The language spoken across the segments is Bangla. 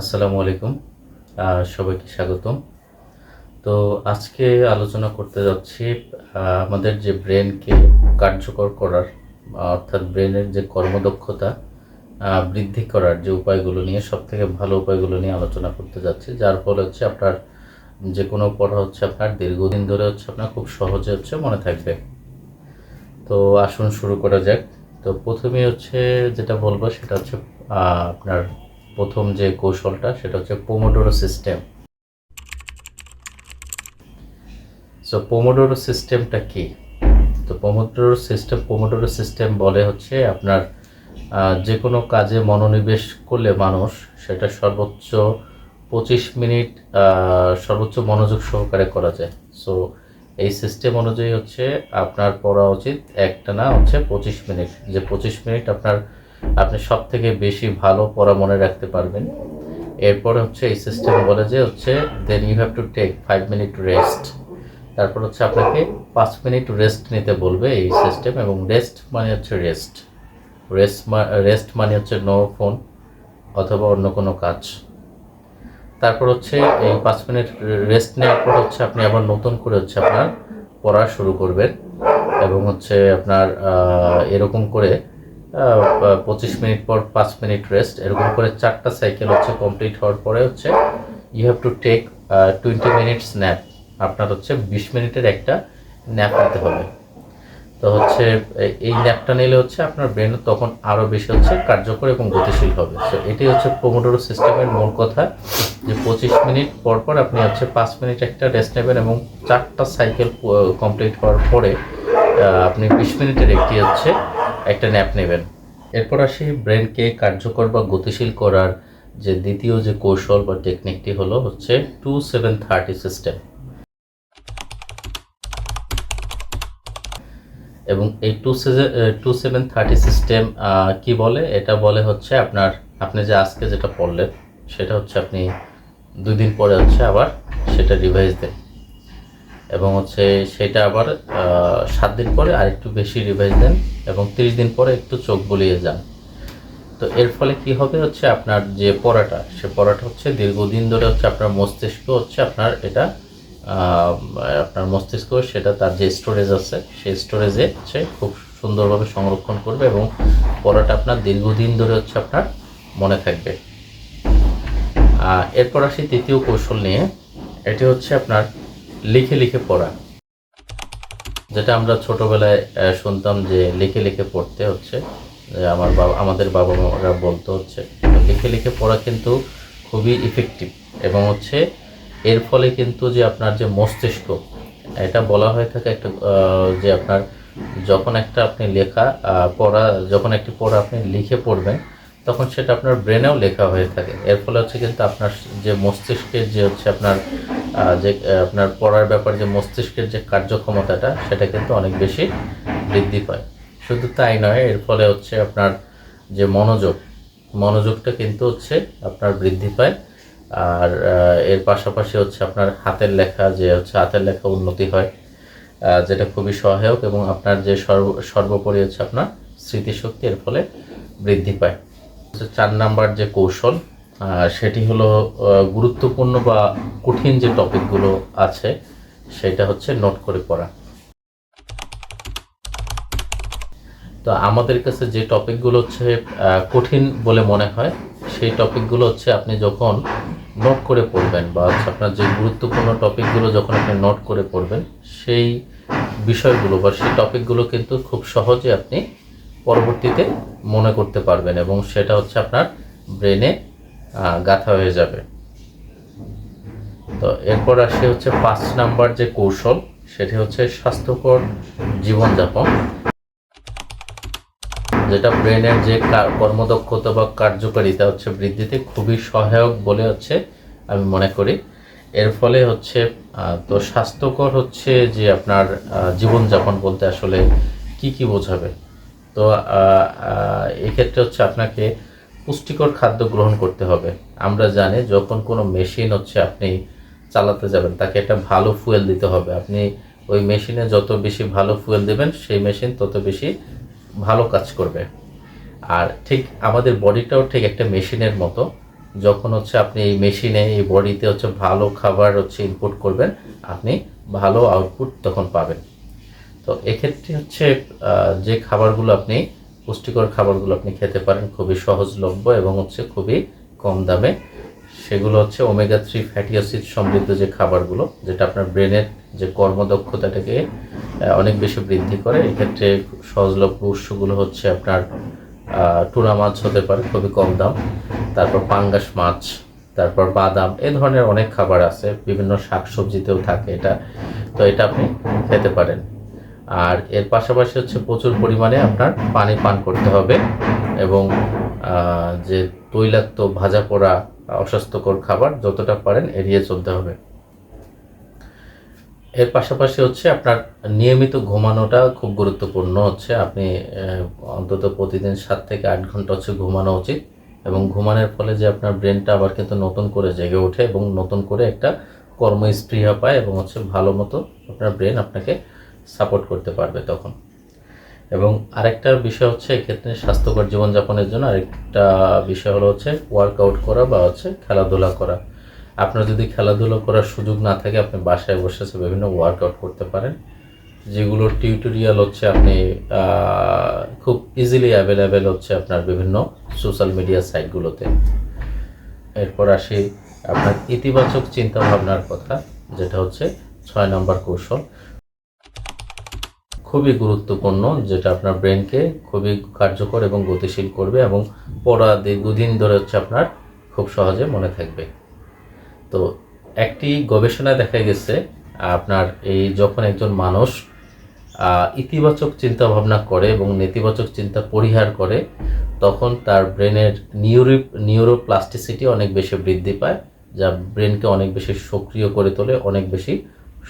আসসালামু আলাইকুম সবাইকে স্বাগতম। তো আজকে আলোচনা করতে যাচ্ছি আমাদের যে ব্রেনকে কার্যকর করার, অর্থাৎ ব্রেনের যে কর্মদক্ষতা বৃদ্ধি করার যে উপায়গুলো নিয়ে সব থেকে ভালো উপায়গুলো নিয়ে আলোচনা করতে যাচ্ছি। যার ফলে হচ্ছে আপনার যে কোনো পড়া হচ্ছে আপনার, দীর্ঘদিন ধরে হচ্ছে আপনার, খুব সহজে হচ্ছে মনে থাকবে। তো আসুন শুরু করা যাক। তো প্রথমে হচ্ছে যেটা বলব, সেটা হচ্ছে আপনার প্রথম যে কৌশলটা, সেটা হচ্ছে পোমোডোরো সিস্টেম সো পোমোডোরো সিস্টেমটা কি? তো পোমোডোরো সিস্টেম পোমোডোরো সিস্টেম বলে হচ্ছে আপনার যে কোনো কাজে মনোনিবেশ করলে মানুষ সেটা সর্বোচ্চ পঁচিশ মিনিট সর্বোচ্চ মনোযোগ সহকারে করা যায়। সো এই সিস্টেম অনুযায়ী হচ্ছে আপনার পড়া উচিত একটা না হচ্ছে পঁচিশ মিনিট। যে পঁচিশ মিনিট আপনার আপনি সব থেকে বেশি ভালো পড়া মনে রাখতে পারবেন। এরপরে হচ্ছে এই সিস্টেম বলে যে হচ্ছে then you have to take five minute rest তারপর হচ্ছে আপনাকে পাঁচ মিনিট রেস্ট নিতে বলবে এই সিস্টেম এবং রেস্ট মানে হচ্ছে রেস্ট রেস্ট রেস্ট মানে হচ্ছে নো ফোন অথবা অন্য কোনো কাজ। তারপর হচ্ছে এই পাঁচ মিনিট রেস্ট নেওয়ার পর হচ্ছে আপনি আবার নতুন করে হচ্ছে আপনার পড়া শুরু করবেন এবং হচ্ছে আপনার এরকম করে পঁচিশ মিনিট পর পাঁচ মিনিট রেস্ট এরকম করে চারটা সাইকেল হচ্ছে কমপ্লিট হওয়ার পরে হচ্ছে you have to take twenty minutes nap আপনার হচ্ছে বিশ মিনিটের একটা ন্যাপ নিতে হবে। তো হচ্ছে এই ন্যাপটা নিলে হচ্ছে আপনার ব্রেন তখন আরও বেশি হচ্ছে কার্যকর এবং গতিশীল হবে। তো এটাই হচ্ছে পোমোডোরো সিস্টেমের মূল কথা যে পঁচিশ মিনিট পর পর আপনি হচ্ছে পাঁচ মিনিট একটা রেস্ট নেবেন এবং চারটা সাইকেল কমপ্লিট হওয়ার পরে আপনি বিশ মিনিটের একটি হচ্ছে একটা ন্যাপ নেবেন। এরপর আসি ব্রেনকে কার্যকর বা গতিশীল করার যে দ্বিতীয় যে কৌশল বা টেকনিকটি হলো হচ্ছে টু সেভেন থার্টি সিস্টেম এবং এই two to seven thirty system কি বলে? এটা বলে হচ্ছে আপনার, আপনি যে আজকে যেটা পড়লেন, সেটা হচ্ছে আপনি দুই দিন পরে হচ্ছে আবার সেটা রিভাইজ দেন। এবং হচ্ছে সেটা আবার সাত দিন পরে আরেকটু বেশি রিভাইজ দেন। এবং তিরিশ দিন পরে একটু চোখ বলিয়ে যান। তো এর ফলে কি হবে হচ্ছে আপনার যে পড়াটা, সে পড়াটা হচ্ছে দীর্ঘদিন ধরে হচ্ছে আপনার মস্তিষ্ক হচ্ছে আপনার এটা আপনার মস্তিষ্ক সেটা তার যে স্টোরেজ আছে, সেই স্টোরেজে হচ্ছে খুব সুন্দরভাবে সংরক্ষণ করবে এবং পড়াটা আপনার দীর্ঘদিন ধরে হচ্ছে আপনার মনে থাকবে। এরপর আসি তৃতীয় কৌশল নিয়ে। এটি হচ্ছে আপনার লিখে লিখে পড়া। যেটা আমরা ছোটবেলায় শুনতাম যে লিখে লিখে পড়তে হচ্ছে। আমার বাবা, আমাদের বাবা মারা বলতে হচ্ছে। লিখে লিখে পড়া কিন্তু খুবই ইফেক্টিভ এবং হচ্ছে এর ফলে কিন্তু যে আপনার যে মস্তিষ্ক, এটা বলা হয়ে থাকে একটা যে আপনার যখন একটা আপনি লেখা পড়া, যখন একটি পড়া আপনি লিখে পড়বেন তখন সেটা আপনার ব্রেনেও লেখা হয়ে থাকে। এর ফলে হচ্ছে কিন্তু আপনার যে মস্তিষ্কের যে হচ্ছে আপনার যে আপনার পড়ার ব্যাপারে যে মস্তিষ্কের যে কার্যক্ষমতাটা, সেটা কিন্তু অনেক বেশি বৃদ্ধি পায়। শুধু তাই নয়, এর ফলে হচ্ছে আপনার যে মনোযোগ, মনোযোগটা কিন্তু হচ্ছে আপনার বৃদ্ধি পায়। আর এর পাশাপাশি হচ্ছে আপনার হাতের লেখা, যে হচ্ছে হাতের লেখা উন্নতি হয় যেটা খুবই সহায়ক এবং আপনার যে সর্ব, সর্বোপরি হচ্ছে আপনার স্মৃতিশক্তি এর ফলে বৃদ্ধি পায়। চার নাম্বার যে কৌশল সেটি হলো গুরুত্বপূর্ণ বা কঠিন যে টপিকগুলো আছে, সেটা হচ্ছে নোট করে পড়া। তো আমাদের কাছে যে টপিকগুলো হচ্ছে কঠিন বলে মনে হয়, সেই টপিকগুলো হচ্ছে আপনি যখন নোট করে পড়বেন বা হচ্ছে আপনার যে গুরুত্বপূর্ণ টপিকগুলো যখন আপনি নোট করে পড়বেন, সেই বিষয়গুলো বা সেই টপিকগুলো কিন্তু খুব সহজে আপনি পরবর্তীতে মনে করতে পারবেন এবং সেটা হচ্ছে আপনার ব্রেনে গাঁথা হয়ে যাবে। তো এরপর আসে হচ্ছে পাঁচ নাম্বার যে কৌশল, সেটি হচ্ছে স্বাস্থ্যকর জীবনযাপন। যেটা ব্রেনের যে কর্মদক্ষতা বা কার্যকারিতা হচ্ছে বৃদ্ধিতে খুবই সহায়ক বলে হচ্ছে আমি মনে করি। এর ফলে হচ্ছে তো স্বাস্থ্যকর হচ্ছে যে আপনার জীবনযাপন বলতে আসলে কি কি বোঝাবে? তো এক্ষেত্রে হচ্ছে আপনাকে পুষ্টিকর খাদ্য গ্রহণ করতে হবে। আমরা জানি যখন কোনো মেশিন হচ্ছে আপনি চালাতে যাবেন, তাকে একটা ভালো ফুয়েল দিতে হবে। আপনি ওই মেশিনে যত বেশি ভালো ফুয়েল দেবেন, সেই মেশিন তত বেশি ভালো কাজ করবে। আর ঠিক আমাদের বডিটাও ঠিক একটা মেশিনের মতো। যখন হচ্ছে আপনি এই মেশিনে, এই বডিতে হচ্ছে ভালো খাবার হচ্ছে ইনপুট করবেন, আপনি ভালো আউটপুট তখন পাবেন। তো এক্ষেত্রে হচ্ছে যে খাবারগুলো আপনি, পুষ্টিকর খাবারগুলো আপনি খেতে পারেন, খুবই সহজলভ্য এবং হচ্ছে খুবই কম দামে। সেগুলো হচ্ছে ওমেগা থ্রি ফ্যাটি অ্যাসিড সমৃদ্ধ যে খাবারগুলো, যেটা আপনার ব্রেনের যে কর্মদক্ষতাটাকে অনেক বেশি বৃদ্ধি করে। এক্ষেত্রে সহজলভ্য উৎসগুলো হচ্ছে আপনার টুনা মাছ হতে পারে, খুবই কম দাম। তারপর পাঙ্গাস মাছ, তারপর বাদাম, এ ধরনের অনেক খাবার আছে। বিভিন্ন শাকসবজিতেও থাকে এটা। তো এটা আপনি খেতে পারেন। আর এর পাশাপাশি হচ্ছে প্রচুর পরিমাণে আপনার পানি পান করতে হবে এবং যে তৈলাক্ত, ভাজা পোড়া, অস্বাস্থ্যকর খাবার যতটা পারেন এড়িয়ে চলতে হবে। এর পাশাপাশি হচ্ছে আপনার নিয়মিত ঘুমানোটা খুব গুরুত্বপূর্ণ হচ্ছে। আপনি অন্তত প্রতিদিন সাত থেকে আট ঘণ্টা হচ্ছে ঘুমানো উচিত এবং ঘুমানোর ফলে যে আপনার ব্রেনটা আবার কিন্তু নতুন করে জেগে ওঠে এবং নতুন করে একটা কর্মস্পৃহা পায় এবং হচ্ছে ভালো মতো আপনার ব্রেন আপনাকে সাপোর্ট করতে পারবে তখন। এবং আরেকটা বিষয় হচ্ছে এক্ষেত্রে স্বাস্থ্যকর জীবনযাপনের জন্য আরেকটা বিষয় হলো হচ্ছে ওয়ার্কআউট করা বা হচ্ছে খেলাধুলা করা। আপনার যদি খেলাধুলো করার সুযোগ না থাকে, আপনি বাসায় বসে বিভিন্ন ওয়ার্কআউট করতে পারেন। যেগুলোর টিউটোরিয়াল হচ্ছে আপনি খুব ইজিলি অ্যাভেলেবেল হচ্ছে আপনার বিভিন্ন সোশ্যাল মিডিয়া সাইটগুলোতে এরপর আসি আপনার ইতিবাচক চিন্তা ভাবনার কথা, যেটা হচ্ছে ছয় নম্বর কৌশল। খুবই গুরুত্বপূর্ণ, যেটা আপনার ব্রেনকে খুবই কার্যকর এবং গতিশীল করবে এবং পড়া দীর্ঘদিন ধরে হচ্ছে আপনার খুব সহজে মনে থাকবে। তো একটি গবেষণায় দেখা গেছে, আপনার এই যখন একজন মানুষ ইতিবাচক চিন্তা ভাবনা করে এবং নেতিবাচক চিন্তা পরিহার করে, তখন তার ব্রেনের নিউরো, নিউরোপ্লাস্টিসিটি অনেক বেশি বৃদ্ধি পায়, যা ব্রেনকে অনেক বেশি সক্রিয় করে তোলে, অনেক বেশি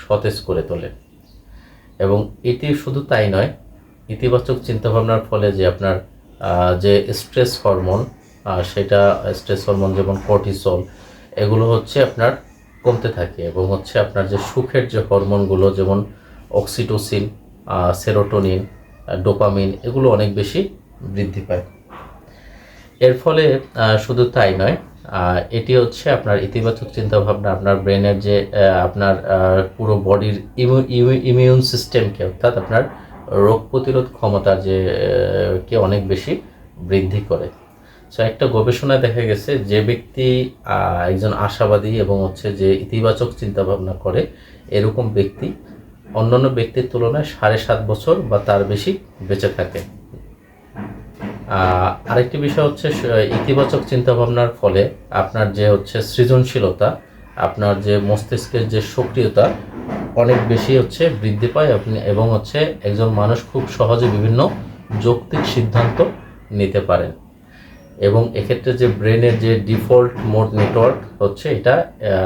সতেজ করে তোলে। এবং এটি শুধু তাই নয়, ইতিবাচক চিন্তাভাবনার ফলে যে আপনার যে স্ট্রেস হরমোন সেটা স্ট্রেস হরমোন যেমন কর্টিসল এগুলো হচ্ছে আপনার কমতে থাকে এবং হচ্ছে আপনার যে সুখের যে হরমোনগুলো যেমন অক্সিটোসিন সেরোটোনিন ডোপামিন এগুলো অনেক বেশি বৃদ্ধি পায়। এর ফলে শুধু তাই নয় এটি হচ্ছে আপনার ইতিবাচক চিন্তাভাবনা, আপনার ব্রেনের যে আপনার পুরো বডির ইমিউন সিস্টেমকে, অর্থাৎ আপনার রোগ প্রতিরোধ ক্ষমতা যে কে অনেক বেশি বৃদ্ধি করে। সো একটা গবেষণায় দেখা গেছে যে ব্যক্তি একজন আশাবাদী এবং হচ্ছে যে ইতিবাচক চিন্তাভাবনা করে, এরকম ব্যক্তি অন্যান্য ব্যক্তির তুলনায় সাড়ে সাত বছর বা তার বেশি বেঁচে থাকে। আরেকটি বিষয় হচ্ছে ইতিবাচক চিন্তাভাবনার ফলে আপনার যে হচ্ছে সৃজনশীলতা, আপনার যে মস্তিষ্কের যে সক্রিয়তা, অনেক বেশি হচ্ছে বৃদ্ধি পায়। আপনি, এবং হচ্ছে একজন মানুষ খুব সহজে বিভিন্ন যৌক্তিক সিদ্ধান্ত নিতে পারেন। এবং এক্ষেত্রে যে ব্রেনের যে ডিফল্ট মোড নেটওয়ার্ক হচ্ছে, এটা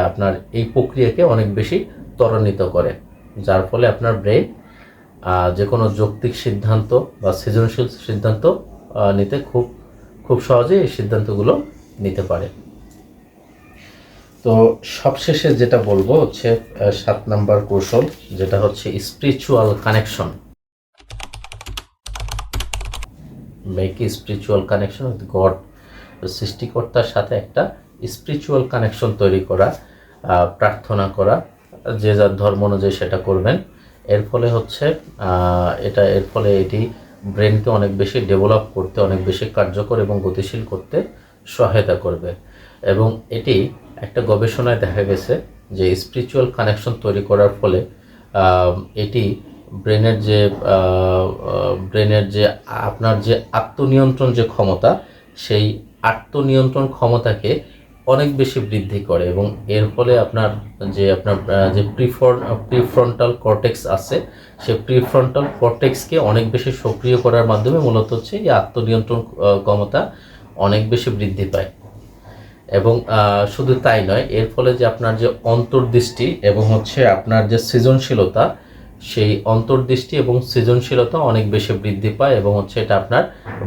আপনার এই প্রক্রিয়াকে অনেক বেশি ত্বরান্বিত করে। যার ফলে আপনার ব্রেন যে কোনো যৌক্তিক সিদ্ধান্ত বা সৃজনশীল সিদ্ধান্ত নিতে খুব খুব সহজে এই সিদ্ধান্তগুলো নিতে পারে। তো সবশেষে যেটা বলব হচ্ছে সাত নাম্বার কৌশল, যেটা হচ্ছে spiritual connection make spiritual connection with God সৃষ্টিকর্তার সাথে একটা স্পিরিচুয়াল কানেকশন তৈরি করা প্রার্থনা করা, যে যার ধর্ম অনুযায়ী সেটা করবেন। এর ফলে হচ্ছে এটা, এর ফলে এটি ব্রেনকে অনেক বেশি ডেভেলপ করতে, অনেক বেশি কার্যকর এবং গতিশীল করতে সহায়তা করবে। এবং এটি একটা গবেষণায় দেখা গেছে যে স্পিরিচুয়াল কানেকশন তৈরি করার ফলে এটি ব্রেনের যে ব্রেনের যে, আপনার যে আত্মনিয়ন্ত্রণ যে ক্ষমতা, সেই আত্মনিয়ন্ত্রণ ক্ষমতাকে অনেক বেশি বৃদ্ধি করে এবং এর ফলে আপনার যে আপনার যে প্রিফর প্রিফ্রন্টাল কর্টেক্স আছে, সে প্রিফ্রন্টাল কর্টেক্সকে অনেক বেশি সক্রিয় করার মাধ্যমে মূলত হচ্ছে এই আত্মনিয়ন্ত্রণ ক্ষমতা অনেক বেশি বৃদ্ধি পায়। এবং শুধু তাই নয়, এর ফলে যে আপনার যে অন্তর্দৃষ্টি এবং হচ্ছে আপনার যে সৃজনশীলতা, সেই অন্তর্দৃষ্টি এবং সৃজনশীলতা অনেক বেশি বৃদ্ধি পায় এবং হচ্ছে এটা আপনার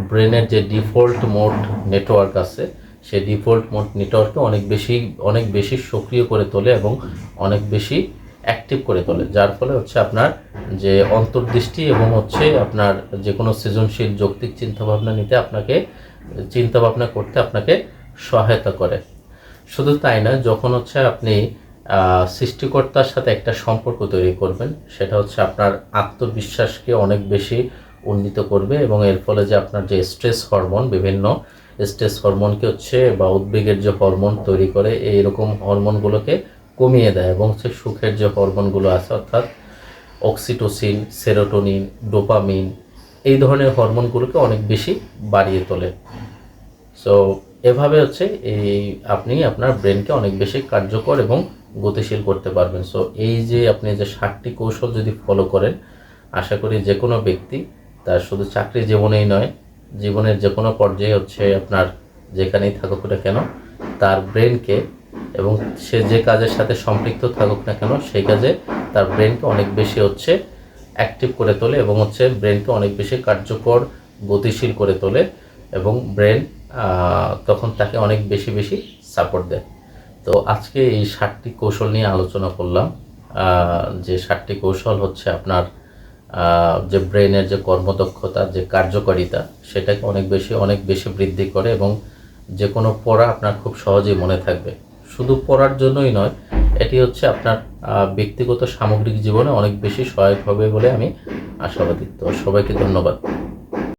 ব্রেনের যে ডিফল্ট মোড নেটওয়ার্ক আছে সেই ডিফল্ট মোড নেটওয়ার্ককে অনেক বেশি অনেক বেশি সক্রিয় করে তোলে এবং অনেক বেশি অ্যাক্টিভ করে তোলে, যার ফলে হচ্ছে আপনার যে অন্তর্দৃষ্টি এবং হচ্ছে আপনার যে কোনো সৃজনশীল যৌক্তিক চিন্তাভাবনা নিতে আপনাকে, চিন্তাভাবনা করতে আপনাকে সহায়তা করে। শুধু তাই না যখন হচ্ছে আপনি সৃষ্টিকর্তার সাথে একটা সম্পর্ক তৈরি করবেন, সেটা হচ্ছে আপনার আত্মবিশ্বাসকে অনেক বেশি উন্নীত করবে এবং এর ফলে যে আপনার যে স্ট্রেস হরমোন বিভিন্ন স্ট্রেস হরমোনকে হচ্ছে বা উদ্বেগের যে হরমোন তৈরি করে, এইরকম হরমোনগুলোকে কমিয়ে দেয় এবং হচ্ছে সুখের যে হরমোনগুলো আছে, অর্থাৎ অক্সিটোসিন সেরোটোনিন ডোপামিন এই ধরনের হরমোনগুলোকে অনেক বেশি বাড়িয়ে তোলে। সো এভাবে হচ্ছে এই আপনি আপনার ব্রেনকে অনেক বেশি কার্যকর এবং গতিশীল করতে পারবেন। সো এই যে আপনি যে ষাটটি কৌশল যদি ফলো করেন, আশা করি যে কোনো ব্যক্তি তার শুধু চাকরি জীবনেই নয় জীবনের যে কোনো পর্যায়ে হচ্ছে আপনার যেখানেই থাকুক না কেন, তার ব্রেনকে এবং সে যে কাজের সাথে সম্পৃক্ত থাকুক না কেন, সেই কাজে তার ব্রেনকে অনেক বেশি হচ্ছে অ্যাক্টিভ করে তোলে এবং হচ্ছে ব্রেনকে অনেক বেশি কার্যকর, গতিশীল করে তোলে এবং ব্রেন তখন তাকে অনেক বেশি বেশি সাপোর্ট দেয়। তো আজকে এই ষাটটি কৌশল নিয়ে আলোচনা করলাম। যে ষাটটি কৌশল হচ্ছে আপনার যে ব্রেনের যে কর্মদক্ষতা, যে কার্যকারিতা, সেটাকে অনেক বেশি অনেক বেশি বৃদ্ধি করে এবং যে কোনো পড়া আপনার খুব সহজেই মনে থাকবে। শুধু পড়ার জন্যই নয়, এটি হচ্ছে আপনার ব্যক্তিগত সামগ্রিক জীবনে অনেক বেশি সহায়ক হবে বলে আমি আশাবাদী। তো সবাইকে ধন্যবাদ।